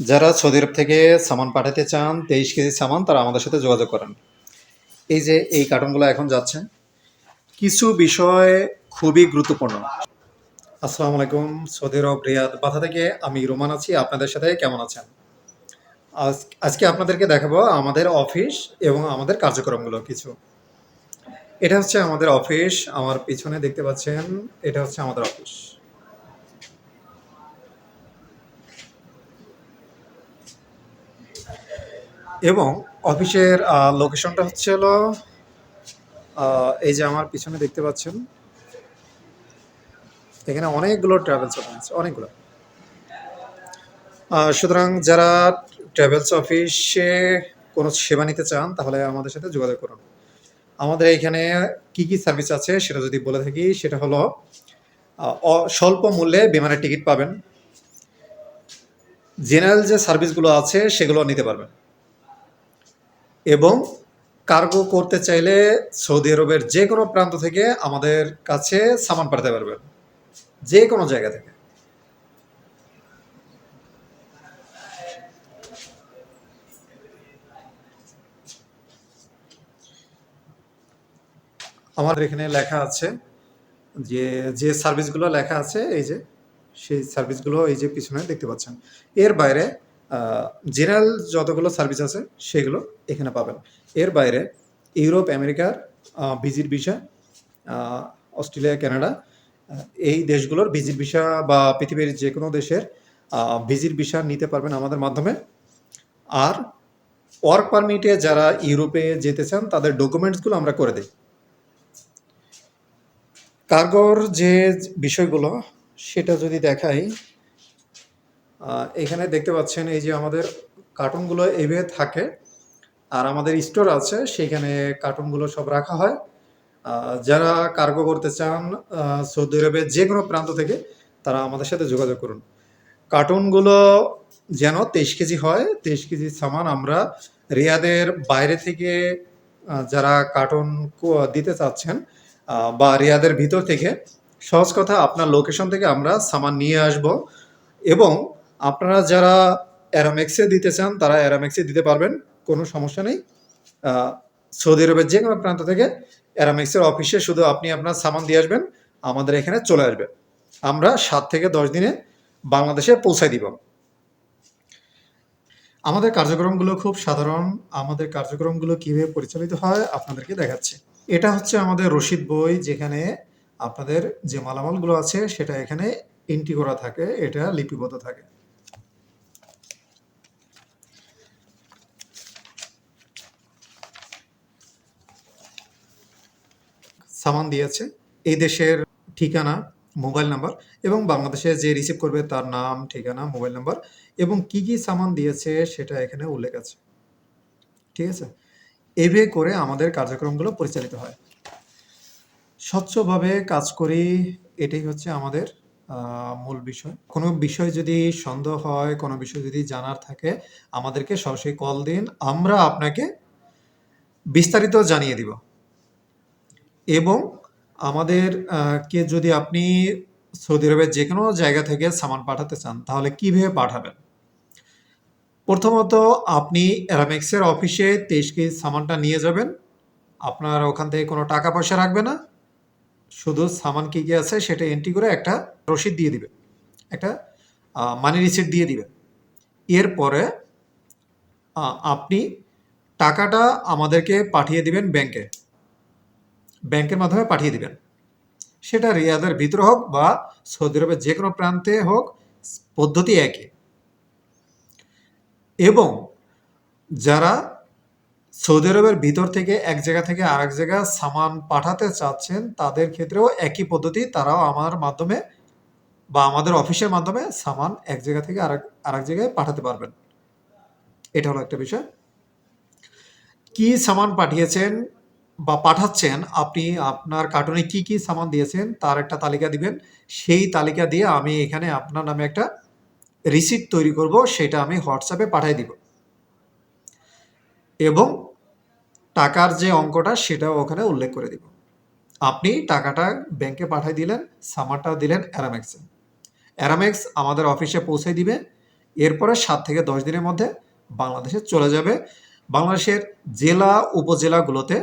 যারা সৌদি আরব থেকে সামান পাঠাতে চান, তেইশ কেজি সামান, তারা আমাদের সাথে যোগাযোগ করেন। এই যে এই কার্টনগুলো এখন যাচ্ছে, কিছু বিষয় খুবই গুরুত্বপূর্ণ। আসসালামু আলাইকুম, সৌদি আরব, রিয়াদ বাথা থেকে আমি রোমান আছি, আপনাদের সাথে কেমন আছেন? আজ, আজকে আপনাদেরকে দেখাবো আমাদের অফিস এবং আমাদের কার্যক্রমগুলো কিছু। এটা হচ্ছে আমাদের অফিস, আমার পিছনে দেখতে পাচ্ছেন, এটা হচ্ছে আমাদের অফিস। এবং অফিসের লোকেশনটা হচ্ছে হলো এই যে আমার পিছনে দেখতে পাচ্ছেন, এখানে অনেকগুলো ট্রাভেলস অফিস অনেকগুলো। সুতরাং যারা ট্রাভেলস অফিসে কোনো সেবা নিতে চান, তাহলে আমাদের সাথে যোগাযোগ করুন। আমাদের এখানে কি কি সার্ভিস আছে সেটা যদি বলে থাকি, সেটা হলো স্বল্প মূল্যে বিমানের টিকিট পাবেন। জেনারেল যে সার্ভিসগুলো আছে, সেগুলো নিতে পারবেন। এবং কার্গো করতে চাইলে সৌদি আরবের যে কোনো প্রান্ত থেকে আমাদের কাছে সামান পাঠাতে পারবেন যে কোনো জায়গা থেকে। আমাদের এখানে লেখা আছে যে যে সার্ভিসগুলো লেখা আছে, এই যে, সেই সার্ভিসগুলো এই যে পিছনে দেখতে পাচ্ছেন। এর বাইরে জেনারেল যতগুলো সার্ভিস আছে, সেগুলো এখানে পাবেন। এর বাইরে ইউরোপ আমেরিকার ভিজিট ভিসা অস্ট্রেলিয়া, কানাডা এই দেশগুলোর ভিজিট ভিসা বা পৃথিবীর যে কোনো দেশের ভিজিট ভিসা নিতে পারবেন আমাদের মাধ্যমে। আর ওয়ার্ক পারমিটে যারা ইউরোপে যেতে চান, তাদের ডকুমেন্টসগুলো আমরা করে দিই। কার্গোর যে বিষয়গুলো, সেটা যদি দেখাই এখানে দেখতে পাচ্ছেন এই যে আমাদের কার্টুনগুলো এইভাবে থাকে। আর আমাদের স্টোর আছে, সেখানে কার্টুনগুলো সব রাখা হয়। যারা কার্গো করতে চান সৌদি আরবের যে কোনো প্রান্ত থেকে, তারা আমাদের সাথে যোগাযোগ করুন। কার্টুনগুলো যেন তেইশ কেজি হয়, তেইশ কেজি সামান আমরা রিয়াদের বাইরে থেকে যারা কার্টুন দিতে চাচ্ছেন বা রিয়াদের ভিতর থেকে, সহজ কথা আপনার লোকেশন থেকে আমরা সামান নিয়ে আসব। এবং আপনারা যারা অ্যারামেক্সে দিতে চান, তারা অ্যারামেক্সে দিতে পারবেন, কোনো সমস্যা নেই। সৌদি আরবের যে কোনো প্রান্ত থেকে অ্যারামেক্সের অফিসে শুধু আপনি আপনার সামান দিয়ে আসবেন, আমাদের এখানে চলে আসবে। আমরা সাত থেকে দশ দিনে বাংলাদেশে পৌঁছায় দিব। আমাদের কার্যক্রমগুলো খুব সাধারণ। আমাদের কার্যক্রমগুলো কীভাবে পরিচালিত হয়, আপনাদেরকে দেখাচ্ছি। এটা হচ্ছে আমাদের রসিদ বই, যেখানে আপনাদের যে মালামালগুলো আছে, সেটা এখানে এন্ট্রি করা থাকে, এটা লিপিবদ্ধ থাকে। সামান দিয়েছে। এই দেশের ঠিকানা, মোবাইল নাম্বার এবং বাংলাদেশে যে রিসিভ করবে তার নাম, ঠিকানা, মোবাইল নাম্বার এবং কি কি সামান দিয়েছে সেটা এখানে উল্লেখ আছে। ঠিক আছে? এভাবে করে আমাদের কার্যক্রমগুলো পরিচালিত হয়। স্বচ্ছভাবে কাজ করি, এটাই হচ্ছে আমাদের মূল বিষয়। কোনো বিষয় যদি সন্দেহ হয়, কোনো বিষয় যদি জানার থাকে, আমাদেরকে সরাসরি কল দিন। আমরা আপনাকে বিস্তারিত জানিয়ে দিব। এবং আমাদের কে যদি আপনি সৌদি আরবের যে কোনো জায়গা থেকে সামান পাঠাতে চান, তাহলে কীভাবে পাঠাবেন? প্রথমত আপনি অ্যারামেক্সের অফিসে তেইশ কেজি সামানটা নিয়ে যাবেন। আপনার ওখান থেকে কোনো টাকা পয়সা রাখবে না। শুধু সামান কী কী আছে সেটা এন্ট্রি করে একটা রসিদ দিয়ে দিবে। একটা মানি রিসিট দিয়ে দিবে। এরপরে আপনি টাকাটা আমাদেরকে পাঠিয়ে দিবেন ব্যাংকে ব্যাংকের মাধ্যমে পাঠিয়ে দিবেন। সেটা রিয়াদের ভিতরে হোক বা সৌদি আরবের যে কোনো প্রান্তে হোক, পদ্ধতি একই। এবং যারা সৌদি আরবের ভিতর থেকে এক জায়গা থেকে আরেক জায়গা সামান পাঠাতে চাচ্ছেন, তাদের ক্ষেত্রেও একই পদ্ধতি। তারাও আমার মাধ্যমে বা আমাদের অফিসের মাধ্যমে সামান এক জায়গা থেকে আরেক আরেক জায়গায় পাঠাতে পারবেন। এটা হলো একটা বিষয়। কি সামান পাঠিয়েছেন? বা পাঠাচ্ছেন, আপনি আপনার কার্টুনে কি কি সামান দিয়েছেন তার একটা তালিকা দিবেন। সেই তালিকা দিয়ে আমি এখানে আপনার নামে একটা রিসিপ্ট তৈরি করব, সেটা আমি হোয়াটসঅ্যাপে পাঠিয়ে দিব। এবং টাকার যে অঙ্কটা, সেটাও ওখানে উল্লেখ করে দিব। আপনি টাকাটা ব্যাংকে পাঠিয়ে দিলেন সামারটা দিলেন অ্যারামেক্সে অ্যারামেক্স আমাদের অফিসে পৌঁছে দিবে। এরপরে সাত থেকে দশ দিনের মধ্যে বাংলাদেশে চলে যাবে। বাংলাদেশের জেলা, উপজেলাগুলোতে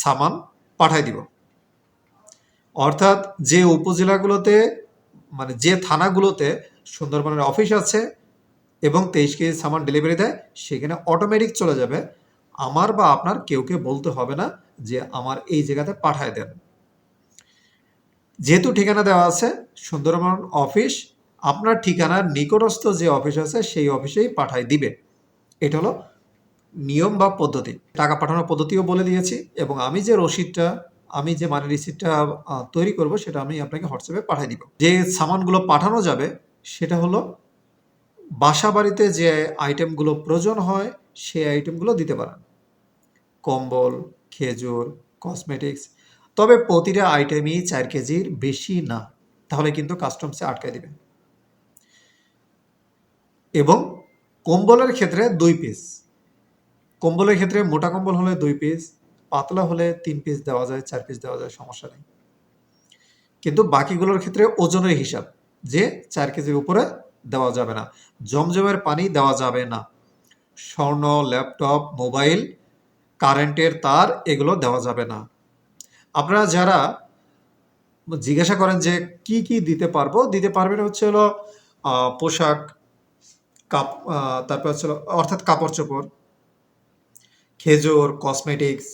সামান পাঠাই দিব। অর্থাৎ যে উপজেলাগুলোতে মানে যে থানাগুলোতে সুন্দরবনের অফিস আছে এবং তেইশ কেজি সামান ডেলিভারি দেয়, সেখানে অটোমেটিক চলে যাবে। আমার বা আপনার কেউকে বলতে হবে না যে আমার এই জায়গাতে পাঠায় দেন। যেহেতু ঠিকানা দেওয়া আছে, সুন্দরবন অফিস, আপনার ঠিকানার নিকটস্থ যে অফিস আছে, সেই অফিসেই পাঠায় দিবে। এটা হলো নিয়ম বা পদ্ধতি। টাকা পাঠানোর পদ্ধতিও বলে দিয়েছি এবং আমি যে রসিদটা, আমি যে মানি রিসিপ্টটা তৈরি করব সেটা আমি আপনাকে হোয়াটসঅ্যাপে পাঠিয়ে দিব। যে সামানগুলো পাঠানো যাবে, সেটা হলো বাসা বাড়িতে যে আইটেমগুলো প্রয়োজন হয়, সেই আইটেমগুলো দিতে পারেন। কম্বল, খেজুর কসমেটিক্স তবে প্রতিটা আইটেমই চার কেজির বেশি না, তাহলে কিন্তু কাস্টমসে আটকায় দিবে এবং কম্বলের ক্ষেত্রে দুই পিস কম্বলের ক্ষেত্রে মোটা কম্বল হলে দুই পিস পাতলা হলে তিন পিস দেওয়া যায়, চার পিস দেওয়া যায়, সমস্যা নেই। কিন্তু বাকিগুলোর ক্ষেত্রে ওজনের হিসাব যে চার কেজির উপরে দেওয়া যাবে না, জমজমের পানি দেওয়া যাবে না। স্বর্ণ, ল্যাপটপ, মোবাইল, কারেন্টের তার, এগুলো দেওয়া যাবে না। আপনারা যারা জিজ্ঞাসা করেন যে কি কি দিতে পারব, দিতে পারবেন হচ্ছে হলো পোশাক, কাপ তারপর হচ্ছে অর্থাৎ কাপড় চোপড় খেজুর কসমেটিক্স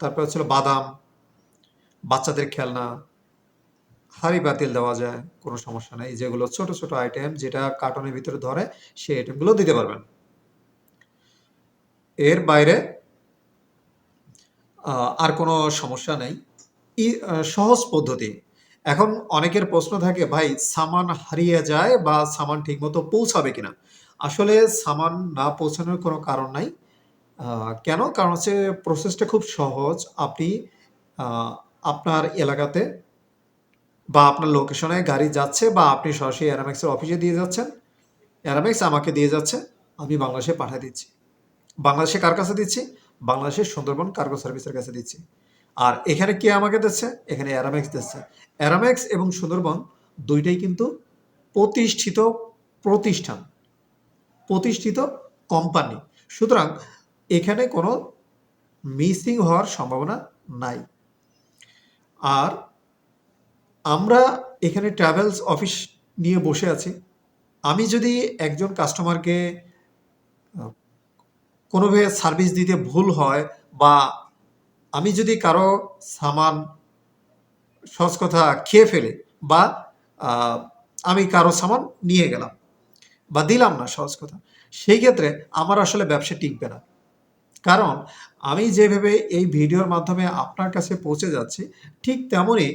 তারপর হচ্ছে বাদাম, বাচ্চাদের খেলনা, হাঁড়ি বাতিল দেওয়া যায়, কোনো সমস্যা নেই। যেগুলো ছোট ছোট আইটেম যেটা কার্টনের ভিতরে ধরে সেই আইটেমগুলো দিতে পারবেন। এর বাইরে আর কোনো সমস্যা নেই। সহজ পদ্ধতি। এখন অনেকের প্রশ্ন থাকে, ভাই, সামান হারিয়ে যায় বা সামান ঠিকমতো পৌঁছাবে কিনা? আসলে সামান না পৌঁছানোর কোনো কারণ নাই। কেন? কারণ হচ্ছে প্রসেসটা খুব সহজ। আপনি আপনার এলাকাতে বা আপনার লোকেশনে গাড়ি যাচ্ছে বা আপনি সরাসরি অ্যারামেক্সের অফিসে দিয়ে যাচ্ছেন। অ্যারামেক্স আমাকে দিয়ে যাচ্ছে, আমি বাংলাদেশে পাঠিয়ে দিচ্ছি। বাংলাদেশে কার কাছে দিচ্ছি? বাংলাদেশের সুন্দরবন কার্গো সার্ভিসের কাছে দিচ্ছি। আর এখানে কে আমাকে দিচ্ছে? এখানে অ্যারামেক্স দিচ্ছে। অ্যারামেক্স এবং সুন্দরবন দুইটাই কিন্তু প্রতিষ্ঠিত প্রতিষ্ঠান। প্রতিষ্ঠিত কোম্পানি সুতরাং এখানে কোনো মিসিং হওয়ার সম্ভাবনা নাই। আর আমরা এখানে ট্রাভেলস অফিস নিয়ে বসে আছি। আমি যদি একজন কাস্টমারকে কোনোভাবে সার্ভিস দিতে ভুল হয় বা আমি যদি কারও সামান সহজ কথা খেয়ে ফেলে বা আমি কারও সামান নিয়ে গেলাম বা দিলাম না, সহজ কথা। সেই ক্ষেত্রে আমার আসলে ব্যবসা টিকবে না। কারণ আমি যেভাবে এই ভিডিওর মাধ্যমে আপনার কাছে পৌঁছে যাচ্ছি, ঠিক তেমনই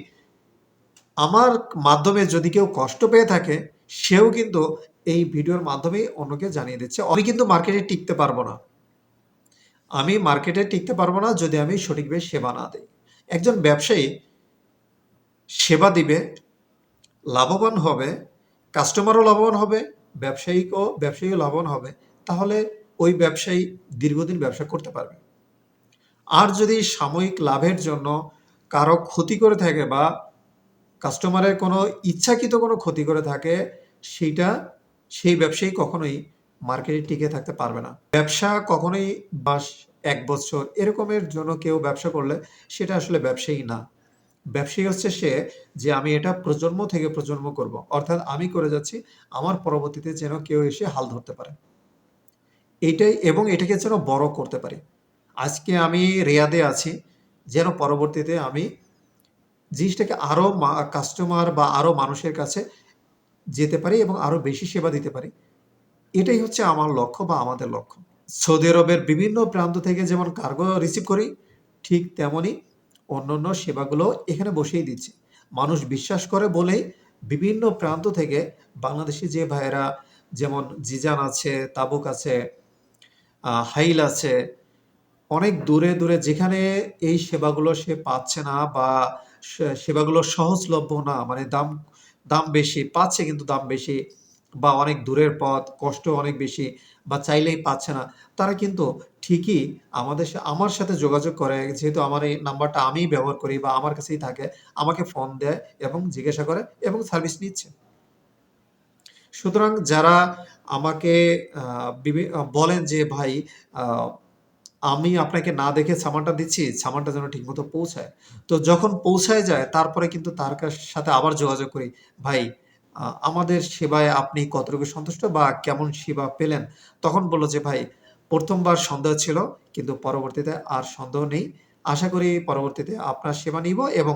আমার মাধ্যমে যদি কেউ কষ্ট পেয়ে থাকে, সেও কিন্তু এই ভিডিওর মাধ্যমেই অন্যকে জানিয়ে দিচ্ছে। আমি কিন্তু মার্কেটে টিকতে পারব না। আমি মার্কেটে টিকতে পারব না যদি আমি সঠিকভাবে সেবা না দিই। একজন ব্যবসায়ী সেবা দিবে, লাভবান হবে, কাস্টমারও লাভবান হবে ব্যবসায়িকও ব্যবসায়ীও লাভবান হবে, তাহলে ওই ব্যবসায়ী দীর্ঘদিন ব্যবসা করতে পারবে। আর যদি সাময়িক লাভের জন্য কারও ক্ষতি করে থাকে বা কাস্টমারের কোনো ইচ্ছাকৃত কোনো ক্ষতি করে থাকে, সেইটা সেই ব্যবসায়ী কখনোই মার্কেটে টিকে থাকতে পারবে না। ব্যবসা কখনোই বাস এক বছর এরকমের জন্য কেউ ব্যবসা করলে সেটা আসলে ব্যবসায়ী না। ব্যবসায়ী হচ্ছে সে যে আমি এটা প্রজন্ম থেকে প্রজন্ম করব। অর্থাৎ আমি করে যাচ্ছি, আমার পরবর্তীতে যেন কেউ এসে হাল ধরতে পারে। এইটাই এবং এটাকে যেন বড় করতে পারি। আজকে আমি রেয়াদে আছি, যেন পরবর্তীতে আমি জিনিসটাকে আরও কাস্টমার বা আরও মানুষের কাছে যেতে পারি এবং আরও বেশি সেবা দিতে পারি। এটাই হচ্ছে আমার লক্ষ্য বা আমাদের লক্ষ্য। সৌদি আরবের বিভিন্ন প্রান্ত থেকে যেমন কার্গো রিসিভ করি, ঠিক তেমনই অন্য অন্য সেবাগুলো এখানে বসেই দিচ্ছে। মানুষ বিশ্বাস করে বলেই বিভিন্ন প্রান্ত থেকে বাংলাদেশি যে ভাইয়েরা, যেমন জিজান আছে, তাবুক আছে হাইল আছে, অনেক দূরে দূরে যেখানে এই সেবাগুলো সে পাচ্ছে না বা সেবাগুলো সহজলভ্য না মানে দাম দাম বেশি, পাচ্ছে কিন্তু দাম বেশি বা অনেক দূরের পথ, কষ্ট অনেক বেশি বা চাইলেই পাচ্ছে না, তারা কিন্তু ঠিকই আমাদের আমার সাথে যোগাযোগ করে, যেহেতু আমার এই নাম্বারটা আমিই ব্যবহার করি বা আমার কাছেই থাকে, আমাকে ফোন দেয় এবং জিজ্ঞাসা করে এবং সার্ভিস নিচ্ছে। সুতরাং যারা আমাকে বলেন যে, ভাই আমি আপনাকে না দেখে সামানটা দিচ্ছি, সামানটা যেন ঠিকমতো পৌঁছায়। তো যখন পৌঁছায় যায়, তারপরে কিন্তু তার সাথে আবার যোগাযোগ করি, ভাই আমাদের সেবায় আপনি কতটুকু সন্তুষ্ট বা কেমন সেবা পেলেন? তখন বলল যে, ভাই প্রথমবার সন্দেহ ছিল, কিন্তু পরবর্তীতে আর সন্দেহ নেই। আশা করি পরবর্তীতে আপনার সেবা নিব এবং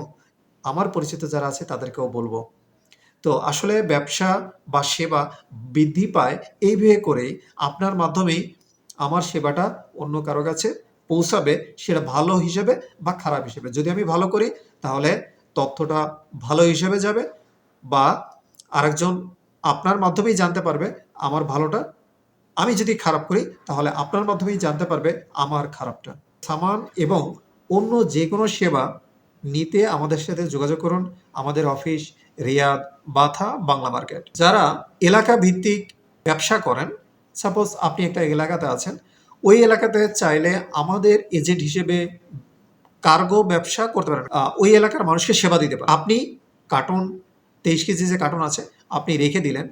আমার পরিচিত যারা আছে তাদেরকেও বলব। তো আসলে ব্যবসা বা সেবা বৃদ্ধি পায় এই এইভাবে করেই আপনার মাধ্যমেই আমার সেবাটা অন্য কারও কাছে পৌঁছাবে, সেটা ভালো হিসেবে বা খারাপ হিসেবে। যদি আমি ভালো করি, তাহলে তথ্যটা ভালো হিসেবে যাবে বা আরেকজন আপনার মাধ্যমেই জানতে পারবে আমার ভালোটা আমি যদি খারাপ করি, তাহলে আপনার মাধ্যমেই জানতে পারবে আমার খারাপটা। সামান এবং অন্য যে কোনো সেবা নিতে আমাদের সাথে যোগাযোগ করুন। আমাদের office, Riyadh, Batha, Bangla market. যারা এলাকা ভিত্তিক ব্যবসা করেন, সাপোজ আপনি একটা এলাকাতে আছেন, ওই এলাকাতে চাইলে আমাদের এজেন্ট হিসেবে কার্গো ব্যবসা করতে পারেন। ওই এলাকার মানুষকে সেবা দিতে পারেন। আপনি কার্টুন, তেইশ কেজি যে কার্টুন আছে, আপনি রেখে দিলেন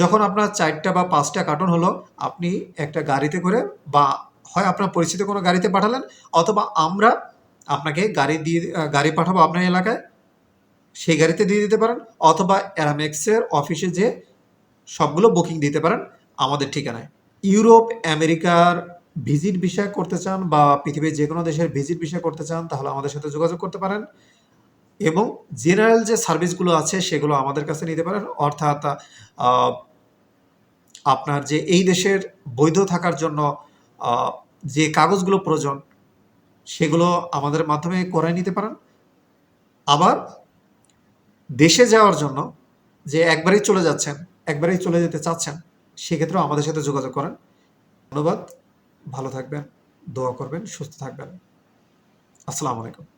যখন আপনার চারটা বা পাঁচটা কার্টুন হলো, আপনি একটা গাড়িতে করে বা হয় আপনার পরিচিত কোনো গাড়িতে পাঠালেন, অথবা আমরা আপনাকে গাড়ি দিয়ে, গাড়ি পাঠাবো আপনার এলাকায়, সেই গাড়িতে দিয়ে দিতে পারেন, অথবা অ্যারামেক্সের অফিসে যে সবগুলো বুকিং দিতে পারেন আমাদের ঠিকানায়। ইউরোপ, আমেরিকার ভিজিট বিষয় করতে চান বা পৃথিবীর যে কোনো দেশের ভিজিট বিষয় করতে চান, তাহলে আমাদের সাথে যোগাযোগ করতে পারেন। এবং জেনারেল যে সার্ভিসগুলো আছে সেগুলো আমাদের কাছে নিতে পারেন। অর্থাৎ আপনার যে এই দেশের বৈধ থাকার জন্য যে কাগজগুলো প্রয়োজন, সেগুলো আমাদের মাধ্যমে করে নিতে পারেন। আবার দেশে যাওয়ার জন্য যে একবারেই চলে যাচ্ছেন, একবারেই চলে যেতে চাচ্ছেন, সেক্ষেত্রেও আমাদের সাথে যোগাযোগ করেন। ধন্যবাদ, ভালো থাকবেন, দোয়া করবেন, সুস্থ থাকবেন। আসসালামু আলাইকুম।